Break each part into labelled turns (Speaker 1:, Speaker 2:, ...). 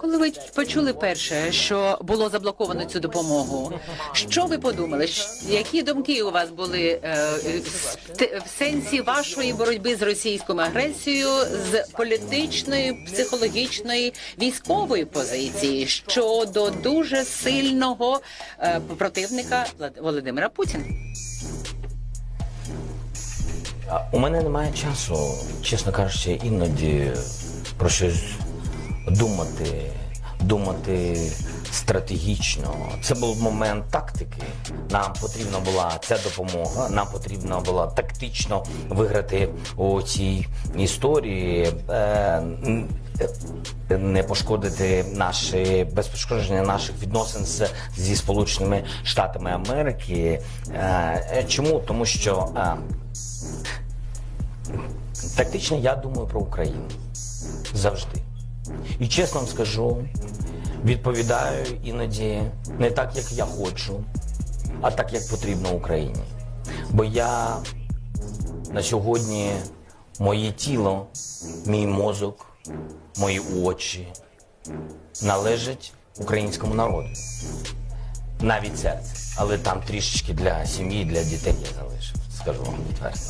Speaker 1: Коли ви почули перше, що було заблоковано цю допомогу, що ви подумали? Які думки у вас були е, в сенсі вашої боротьби з російською агресією з політичної, психологічної, військової позиції щодо дуже сильного е, противника Володимира Путіна?
Speaker 2: У мене немає часу, чесно кажучи, іноді про щось думати, думати стратегічно. Це був момент тактики. Нам потрібна була ця допомога. Нам потрібно було тактично виграти у цій історії. Е, е, не пошкодити наші без пошкодження наших відносин з, зі Сполученими Штатами Америки. Е, чому? Тому що е, Тактично я думаю про Україну завжди. І чесно вам скажу, відповідаю іноді не так, як я хочу, а так, як потрібно Україні. Бо я на сьогодні моє тіло, мій мозок, мої очі належать українському народу. Навіть серце. Але там трішечки для сім'ї, для дітей я залишив. Скажу вам відверто.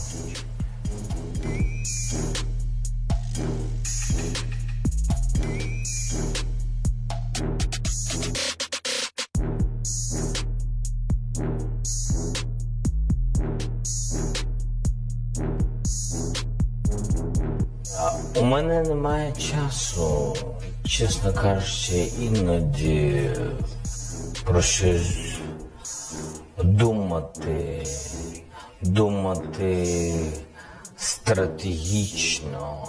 Speaker 2: У мене немає часу, чесно кажучи, іноді про щось думати, думати стратегічно.